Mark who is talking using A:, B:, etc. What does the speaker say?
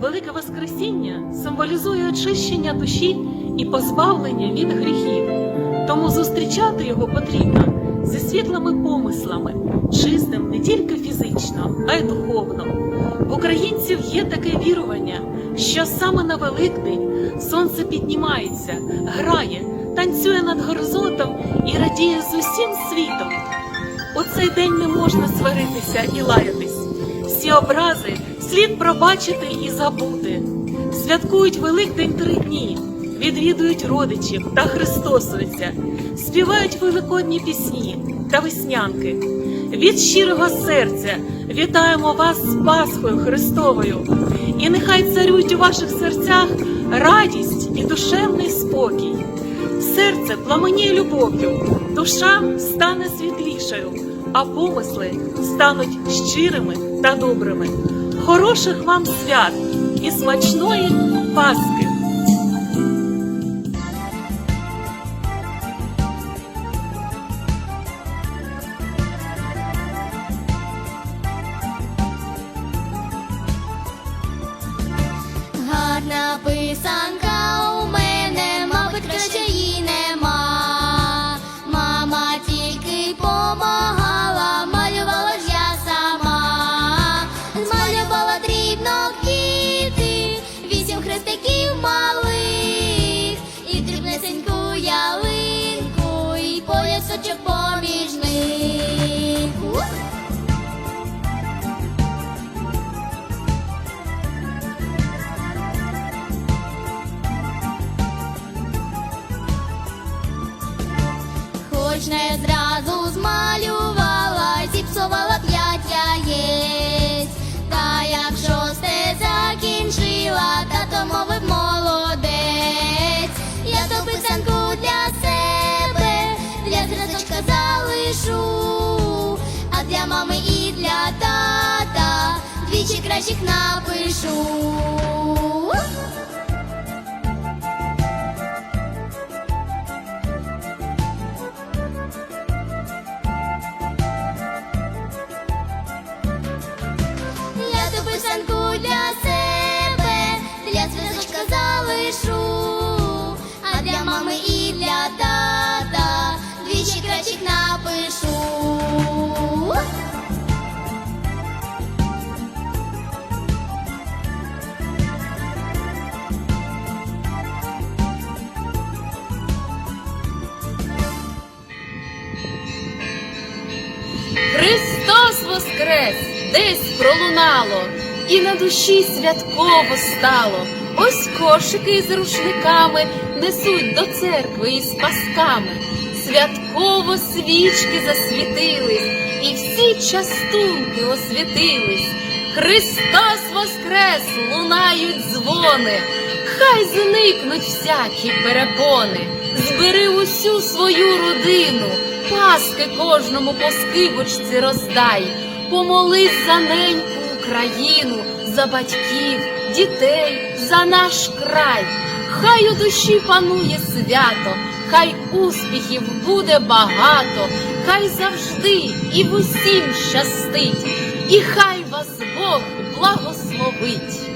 A: Велике Воскресіння символізує очищення душі і позбавлення від гріхів. Тому зустрічати його потрібно зі світлими помислами, чистим не тільки фізично, а й духовно. В українців є таке вірування, що саме на Великдень сонце піднімається, грає, танцює над горизонтом і радіє з усім світом. У цей день не можна сваритися і лаятись. Всі образи слід пробачити і забути. Святкують Великдень три дні, відвідують родичів та христосуються, співають великодні пісні та веснянки. Від щирого серця вітаємо вас з Пасхою Христовою, і нехай царюють у ваших серцях радість і душевний спокій. Серце пламеніє любов'ю, душа стане світлішою, а помисли стануть щирими та добрими. Хороших вам свят і смачної Пасхи!
B: Гарна писанка Хоч не двічі напишу. Я писанку для себе, для зв'язочка залишу, а для мами і для тата двічі кращих напишу.
C: Воскрес, десь пролунало, і на душі святково стало. Ось кошики з рушниками несуть до церкви із пасками. Святково свічки засвітились, і всі частунки освітились. Христос воскрес, лунають дзвони, хай зникнуть всякі перепони. Збери усю свою родину, паски кожному по поскибочці роздай, помолись за неньку Україну, за батьків, дітей, за наш край. Хай у душі панує свято, хай успіхів буде багато, хай завжди і в усім щастить, і хай вас Бог благословить.